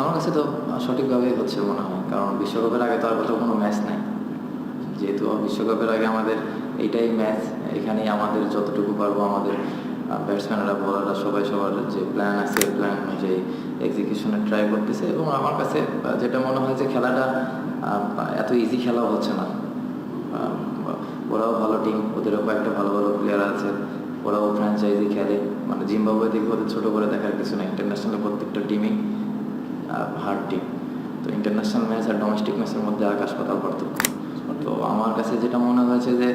আমার কাছে তো সঠিকভাবেই হচ্ছে মনে হয়। কারণ বিশ্বকাপের আগে তো আর কোথাও কোনো ম্যাচ নাই। যেহেতু বিশ্বকাপের আগে আমাদের এইটাই ম্যাচ এখানেই আমাদের যতটুকু পারব আমাদের ব্যাটসম্যানরা বলাররা সবাই সবার যে প্ল্যান আছে প্ল্যান অনুযায়ী এক্সিকিউশনে ট্রাই করতেছে। এবং আমার কাছে যেটা মনে হয় যে খেলাটা এত ইজি খেলাও হচ্ছে না। ওরাও ভালো টিম ওদেরও কয়েকটা ভালো ভালো প্লেয়ার আছে। ওরাও ফ্র্যাঞ্চাইজি খেলে। মানে জিম্বাবুয়ে থেকে ওদের ছোটো করে দেখার কিছু না ইন্টারন্যাশনাল প্রত্যেকটা টিমই হার্ড টিম তো ইন্টারন্যাশনাল ম্যাচ আর ডোমেস্টিক ম্যাচের মধ্যে আকাশ পাতাল পার্থক্য। তো আমার কাছে যেটা মনে হয়েছে যে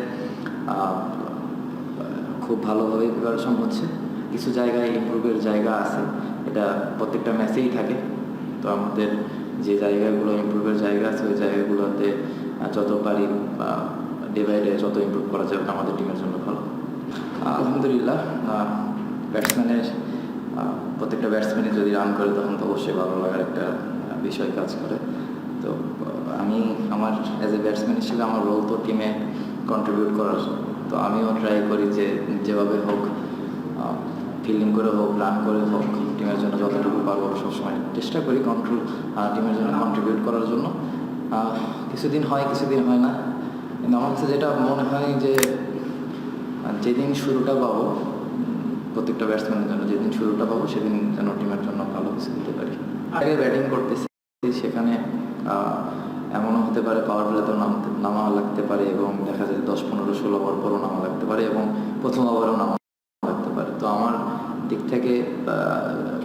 খুব ভালোভাবে প্রিপারেশন হচ্ছে। কিছু জায়গায় ইমপ্রুভের জায়গা আছে। এটা প্রত্যেকটা ম্যাচেই থাকে। তো আমাদের যে জায়গাগুলো ইমপ্রুভের জায়গা আছে, ওই জায়গাগুলোতে যত পারি ডে বাই ডে যত ইমপ্রুভ করা যাবে আমাদের টিমের জন্য ভালো। আলহামদুলিল্লাহ ব্যাটসম্যানের প্রত্যেকটা ব্যাটসম্যানই যদি রান করে, তখন তো অবশ্যই ভালো লাগার একটা বিষয় কাজ করে। তো আমি আমার অ্যাজ এ ব্যাটসম্যান হিসেবে আমার রোল তো টিমে কন্ট্রিবিউট করার। তো আমিও ট্রাই করি যে, যেভাবে হোক ফিল্ডিং করে হোক রান করে হোক টিমের জন্য যতটুকু পারব সবসময় চেষ্টা করি কন্ট্রোল টিমের জন্য কন্ট্রিবিউট করার জন্য। কিছুদিন হয় কিছুদিন হয় না। কিন্তু আমার কাছে যেটা মনে হয় যে যেদিন শুরুটা পাবো প্রত্যেকটা ব্যাটসম্যানের জন্য যেদিন শুরুটা পাবো, সেদিন যেন টিমের জন্য ভালো কিছু দিতে পারি। আগে ব্যাটিং করতেছি, সেখানে এমনও হতে পারে পাওয়ার প্লেতেও নামতে নামা লাগতে পারে এবং দেখা যায় দশ, পনেরো, ষোলো ওভার পরও নামা লাগতে পারে এবং প্রথম ওভারও নামা লাগতে পারে। তো আমার দিক থেকে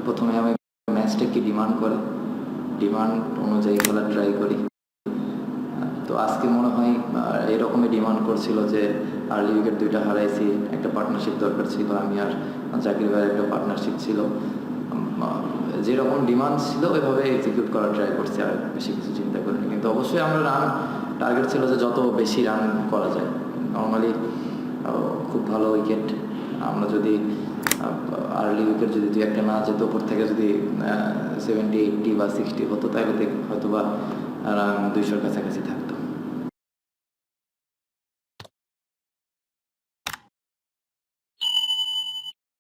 প্রথমে আমি ম্যাচটা কি ডিমান্ড করে। ডিমান্ড অনুযায়ী খেলা ট্রাই করি। আজকে মনে হয় এরকমই ডিমান্ড করছিল যে আর্লি উইকেট দুইটা হারাইছি, একটা পার্টনারশিপ দরকার ছিল, আমি আর জাকির ভাইয়ের একটা পার্টনারশিপ ছিল। যেরকম ডিমান্ড ছিল, ওইভাবে এক্সিকিউট করার ট্রাই করছি, আর বেশি কিছু চিন্তা করিনি। কিন্তু অবশ্যই আমরা রান টার্গেট ছিল যে যত বেশি রান করা যায়। নর্মালি খুব ভালো উইকেট আমরা যদি আর্লি উইকেট যদি দুই একটা না যেত, উপর থেকে যদি সেভেন্টি এইটটি বা সিক্সটি হতো, তাহলে হয়তো বা রান দুইশোর কাছাকাছি থাকতো।